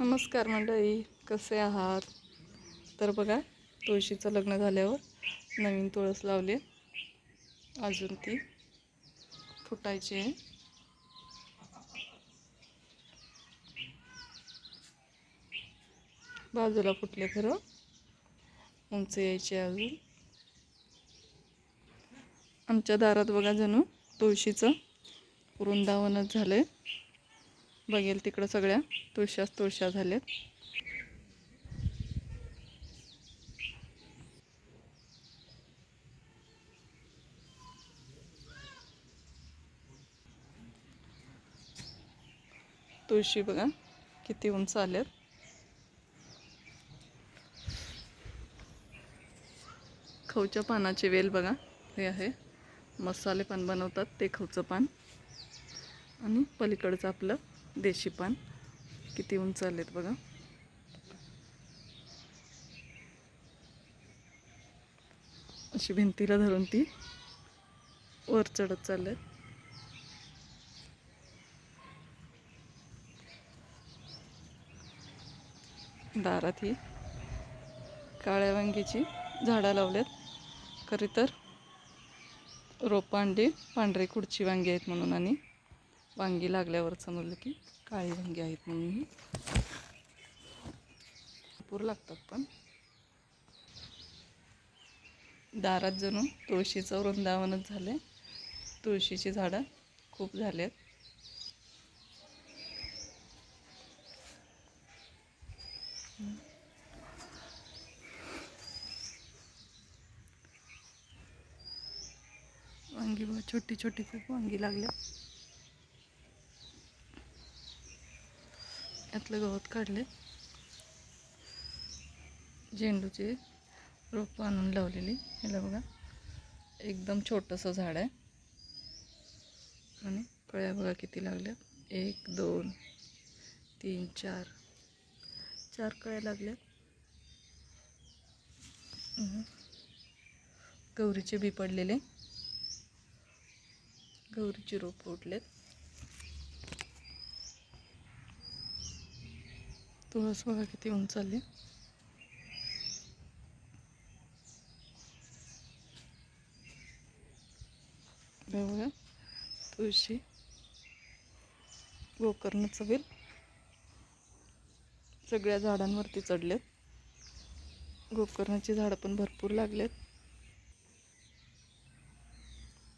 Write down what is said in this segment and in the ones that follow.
नमस्कार मंडळी कसे आहात? तर बघा तुळशीचं लग्न झाल्यावर नवीन तुळस लावली. अजून ती फुटायची आहे. बाजूला फुटले खरं. उंच यायचे अजून. आमच्या दारात बघा जणू तुळशीचं वृंदावनच झालं आहे बघेल तिकडं सगळ्या. तुळशाच तुळशा झाल्यात तुळशी बघा किती उंच आल्यात. खवच्या पानाची वेल बघा हे आहे. मसाले पान बनवतात ते खवचं पान. आणि पलीकडचं आपलं देशी पान किती उंच आलेत बघा. अशी भिंतीला धरून ती वर चढत चालले दारात ही काळ्या वांगीची झाडं लावल्यात. खरी तर रोपांडी पांढरी पांढरे खुडची वांगी आहेत म्हणून आणि वांगी लागल्यावर समजलं की काळी वांगी आहेत म्हणून भरपूर लागतात पण. दारात जणू तुळशीचं वृंदावनच झालं तुळशीची झाडं खूप झालेत. वांगी छोटी छोटी खूप वांगी लागल्या यातलं गवत काढले झेंडूचे रोपं आणून लावलेली. ह्याला बघा एकदम छोटंसं झाड आहे. आणि कळ्या बघा किती लागल्या. एक दोन तीन चार. चार कळ्या लागल्यात गौरीचे बी पडलेले. गौरीचे रोप उठलेत. तुळस बघा किती उंच चालली बघा तुळशी. गोकर्ण वेल सगळ्या झाडांवरती चढलेत. गोकर्णाची झाडं पण भरपूर लागलेत.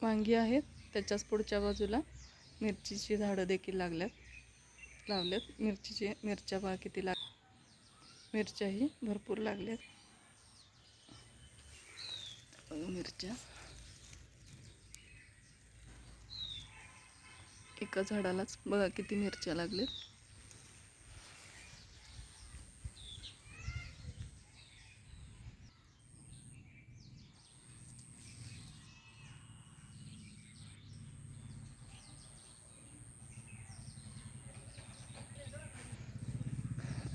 वांगी आहेत त्याच्याच पुढच्या बाजूला मिरचीची झाडं देखील लागल्यात. लावलेत मिरचीचे मिरच्या बा किती लाग मिरच्याही भरपूर लागल्यात. बघा मिरच्या. एका झाडालाच बघा किती मिरच्या लागल्यात.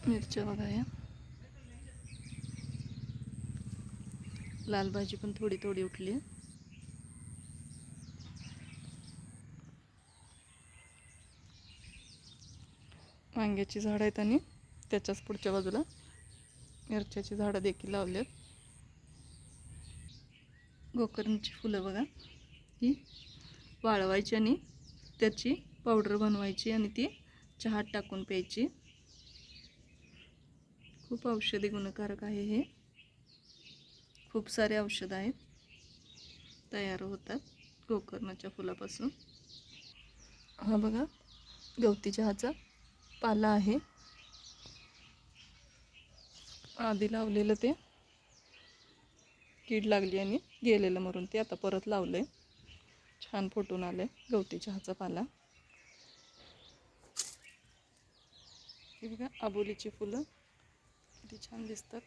मिरच्या बघा या लाल भाजी पण थोडी थोडी उठली. आहे वांग्याची झाडं आहेत आणि त्याच्याच पुढच्या बाजूला मिरच्याची झाडं देखील लावली आहेत गोकर्णची फुलं बघा. ही वाळवायची आणि त्याची पावडर बनवायची आणि ती चहात टाकून प्यायची. खूप औषधी गुणकारक आहे हे. खूप सारे औषधं आहेत. तयार होतात गोकर्णाच्या फुलापासून. हा बघा गवती चहाचा पाला आहे. आधी लावलेलं ते. कीड लागली आणि गेलेलं मरून ते आता परत लावलंय. छान फुटून आलंय गवती चहाचा पाला. हे बघा आबोलीची फुलं. किती छान दिसतात.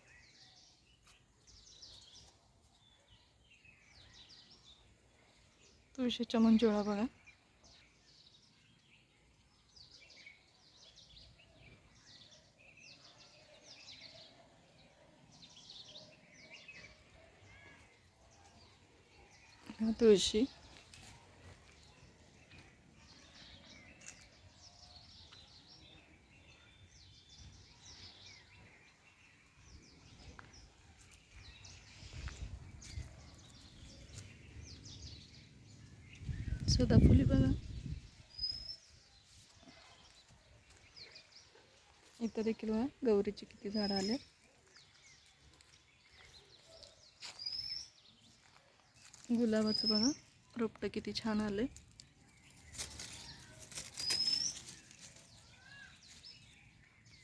तुळशीच्या मंजुळा बघा. हा तुळशी. सदाफुली बघा. इथं देखील बघा गौरीची किती झाडं आले गुलाबाचं बघा रोपटं किती छान आले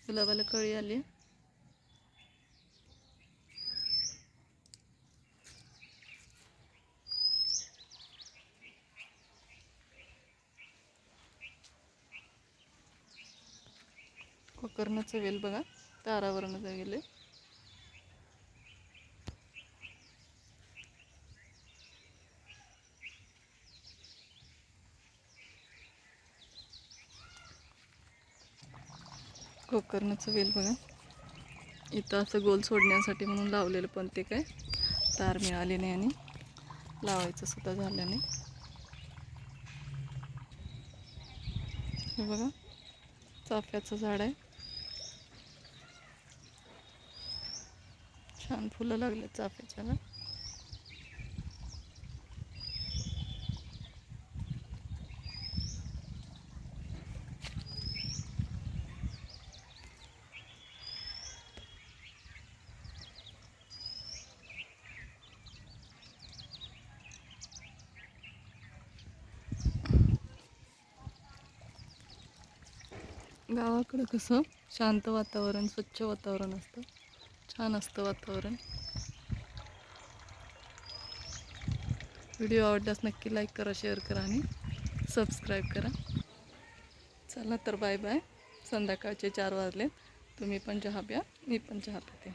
गुलाबाला कळी आली कोकरणाचं वेल बघा तारावरनं गेले कोकरणाचं वेल बघा. इथं असं गोल सोडण्यासाठी म्हणून लावलेलं पण ते काय तार मिळाली नाही आणि लावायचं सुद्धा झालं नाही. हे बघा चाफ्याचं झाड आहे. छान फुलं लागले चाफ्याच्याला गावाकडं कसं? शांत वातावरण स्वच्छ वातावरण असतं. छान असतं वातावरण. व्हिडिओ आवडल्यास नक्की लाईक करा शेअर करा आणि सबस्क्राईब करा. चला तर बाय बाय. संध्याकाळचे चार वाजले तुम्ही पण चहा प्या मी पण चहा पिते.